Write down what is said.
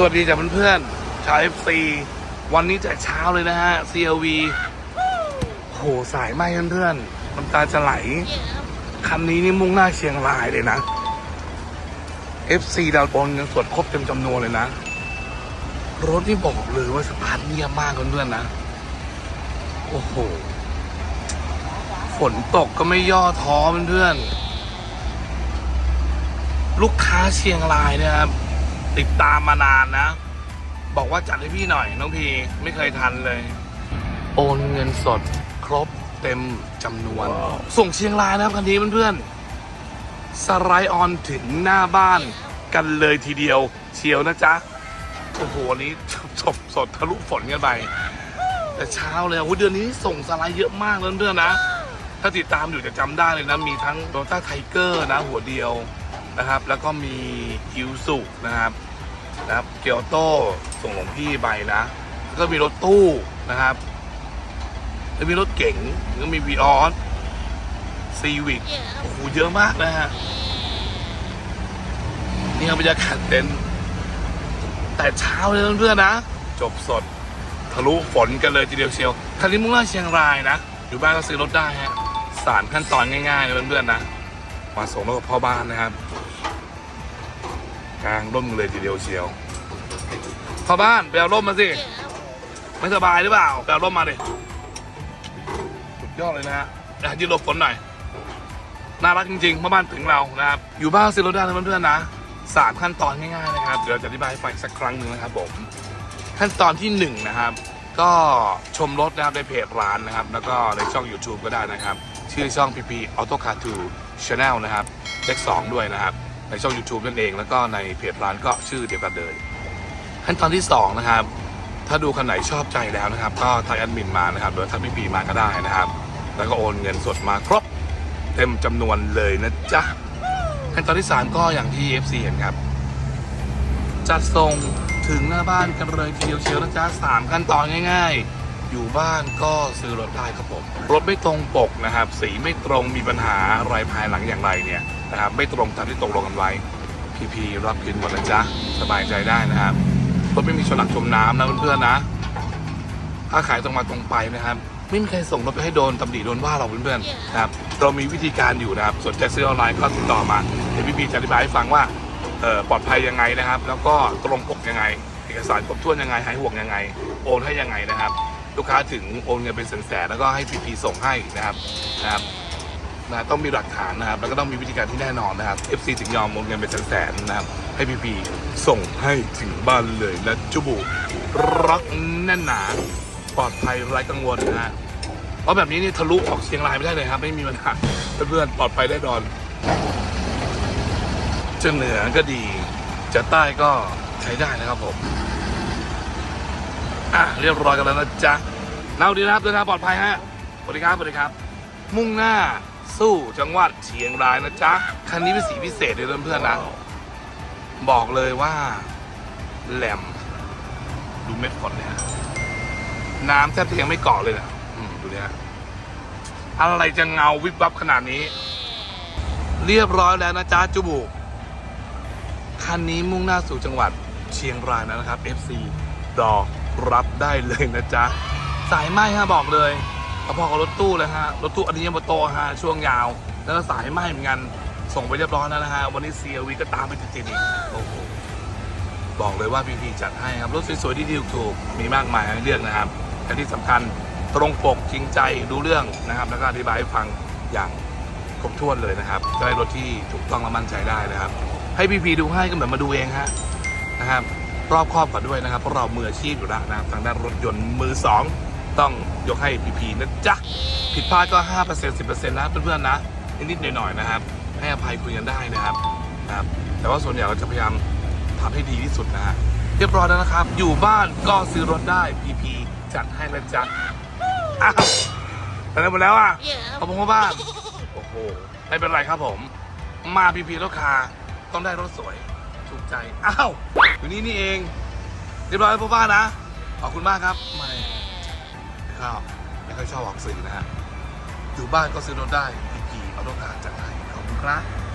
สวัสดีจากเพื่อนๆชาว FC วันนี้แต่เช้าเลยนะฮะ CLV โหสายไหมเพื่อนๆน้ำตาจะไหล คันนี้นี่มุ่งหน้าเชียงรายเลยนะ FC ดาวบอลยังสวดครบเต็มจำนวนเลยนะ รถนี่บอกเลยว่าสภาพเงียบมากเพื่อนๆนะ โอ้โห ฝนตกก็ไม่ย่อท้อเพื่อนๆลูกค้าเชียงรายเนะครับ ติดตามมานานนะ บอกว่าจัดให้พี่หน่อย น้องพีไม่เคยทันเลย โอนเงินสดครบเต็มจำนวน ส่งเชียงรายนะครับคันนี้เพื่อนๆสไลด์ออนถึงหน้าบ้านกันเลยทีเดียวเชียวนะจ๊ะ โอ้โหวันนี้จบสดทะลุฝนกันไปแต่เช้าเลยโอ้โหเดือนนี้ส่งสไลด์เยอะมากเลยเพื่อนๆนะ ถ้าติดตามอยู่จะจำได้เลยนะ มีทั้งโ o ต้าไทเกอร์นะหัวเดียว นะครับ แล้วก็มีอิวสุนะครับนะครับเกียวโต้ส่งของพี่ไปนะแล้วก็มีรถตู้นะครับแล้วมีรถเก๋งแล้วก็มีวีออสซีวิกโอ้โหเยอะมากนะฮะนี่คือบรรยากาศเต็นท์แต่เช้าเลยเพื่อนๆนะ จบสดทะลุฝนกันเลยทีเดียวเชียวคันนี้มุ่งหน้าเชียงรายนะ อยู่บ้านก็ซื้อรถได้ฮะสามขั้นตอนง่ายๆเลยเพื่อนๆนะ มาส่งรถกับพ่อบ้านนะครับ กลางร่มเลยทีเดียวเชียวพ่อบ้านไปเอาร่มมาสิไม่สบายหรือเปล่าไปเอาร่มมาดิสุดยอดเลยนะฮะยืนหลบฝนหน่อยน่ารักจริงๆพ่อบ้านถึงเรานะครับ อยู่บ้านซื้อรถได้นะเพื่อนๆนะสามขั้นตอนง่ายๆนะครับเดี๋ยวจะอธิบายให้ฟังสักครั้งหนึ่งนะครับผมขั้นตอนที่หนึ่งนะครับก็ชมรถนะครับในเพจร้านนะครับ แล้วก็ในช่อง YouTube ก็ได้นะครับ ชื่อช่อง PP Auto Car 2 Channel นะครับเลข2ด้วยนะครับ ในช่อง YouTube นั่นเอง แล้วก็ในเพจร้านก็ชื่อเดียวกันเลยขั้นตอนที่ 2 นะครับ ถ้าดูคันไหนชอบใจแล้วนะครับ ก็ทักแอดมินมานะครับหรือถ้าพี่ปีมาก็ได้นะครับ แล้วก็โอนเงินสดมาครบเต็มจำนวนเลยนะจ๊ะขั้นตอนที่ 3 ก็อย่างที่ FC เห็นครับ จัดส่งถึงหน้าบ้านกันเลยทีเดียวเชียวนะจ๊ะสามขั้นตอนง่าย ๆ อยู่บ้านก็ซื้อรถได้ครับผมรถไม่ตรงปกนะครับ สีไม่ตรงมีปัญหาอะไรภายหลังอย่างไรเนี่ยนะครับไม่ตรงตามที่ตกลงกันไว้พีพีรับคืนหมดนะจ๊ะสบายใจได้นะครับรถไม่มีชนหลักจมน้ำนะเพื่อนๆนะ ถ้าขายตรงมาตรงไปนะครับไม่มีใครส่งรถไปให้โดนตำหนิโดนว่าเราเพื่อนๆนะครับเรามีวิธีการอยู่นะครับสนใจซื้อออนไลน์ก็ติดต่อมาเดี๋ยวพี่พีจะอธิบายให้ฟังว่าปลอดภัยยังไงนะครับ แล้วก็ตรงปกยังไง เอกสารครบถ้วนยังไงหายห่วงยังไง โอนให้ยังไงนะครับ ลูกค้าถึงโอนเงินเป็นแสนๆแล้วก็ให้พีพีส่งให้นะครับนะครับนะต้องมีหลักฐานนะครับ แล้วก็ต้องมีวิธีการที่แน่นอนนะครับ FC ถึงยอมโอนเงินเป็นแสนๆนะครับ ให้พีพีส่งให้ถึงบ้านเลยนะจุบุรักแน่นหนาปลอดภัยไร้กังวลนะฮะเพราะแบบนี้นี่ทะลุออกเชียงรายไม่ได้เลยครับ ไม่มีปัญหาเพื่อนๆปลอดภัยแน่นอนจะเหนือก็ดีจะใต้ก็ใช้ได้นะครับผม อะ เรียบร้อยกันแล้วนะจ๊ะ เล่าดีนะครับเดินทางปลอดภัยฮะสวัสดีครับสวัสดีครับ มุ่งหน้าสู้จังหวัดเชียงรายนะจ๊ะ คันนี้เป็นสีพิเศษเลยเพื่อนๆนะ บอกเลยว่า แหลม ดูเม็ดฝนเนี่ยน้ำแทบจะยังไม่เกาะเลยนะดูเนี่ยอะไรจะเงาวิบวับขนาดนี้ เรียบร้อยแล้วนะจ๊ะจุบุคันนี้มุ่งหน้าสู่จังหวัดเชียงรายนะครับ FC รอรับได้เลยนะจ๊ะ สายไหมฮะบอกเลยพอกับรถตู้เลยฮะรถตู้อันนี้ยังมาโตฮะช่วงยาว แล้วก็สายไหมเหมือนกันส่งไปเรียบร้อยแล้วนะฮะวันนี้ CLV ก็ตามไปติดๆอีกโอ้โหบอกเลยว่าพี่ๆจัดให้ครับรถสวยๆที่ดีถูกๆมีมากมายให้เลือกนะครับและที่สำคัญตรงปกจริงใจรู้เรื่องนะครับ แล้วก็อธิบายให้ฟังอย่างครบถ้วนเลยนะครับจะได้รถที่ถูกต้องและมั่นใจได้นะครับ ให้พีพีดูให้ก็เหมือนมาดูเองฮะนะครับรอบครอบกว่าด้วยนะครับเพราะเรามืออาชีพอยู่แล้วนะครับทางด้านรถยนต์มือสอง ต้องยกให้พีพีนะจ๊ะ ผิดพลาดก็ 5% 10%นะเพื่อนๆนะ นิดๆหน่อยๆนะครับ ให้อภัยคุยกันได้นะครับนะครับ แต่ว่าส่วนใหญ่เราจะพยายามทำให้ดีที่สุดนะฮะเรียบร้อยแล้วนะครับ อยู่บ้านก็ซื้อรถได้พีพีจัดให้นะจ๊ะอ้าวไปไหนหมดแล้วอะขอบคุณพ่อบ้านโอ้โหไม่เป็นไรครับผม มาพีพีรถคาต้องได้รถสวยถูกใจ อ้าว อยู่นี่นี่เอง เรียบร้อยแล้วพ่อบ้านนะ ขอบคุณมากครับ ไม่ไม่ชอบไม่ค่อยชอบออกสื่อนะฮะอยู่บ้านก็ซื้อรถได้พีพีเอาต้องการจัดให้ขอบคุณครับ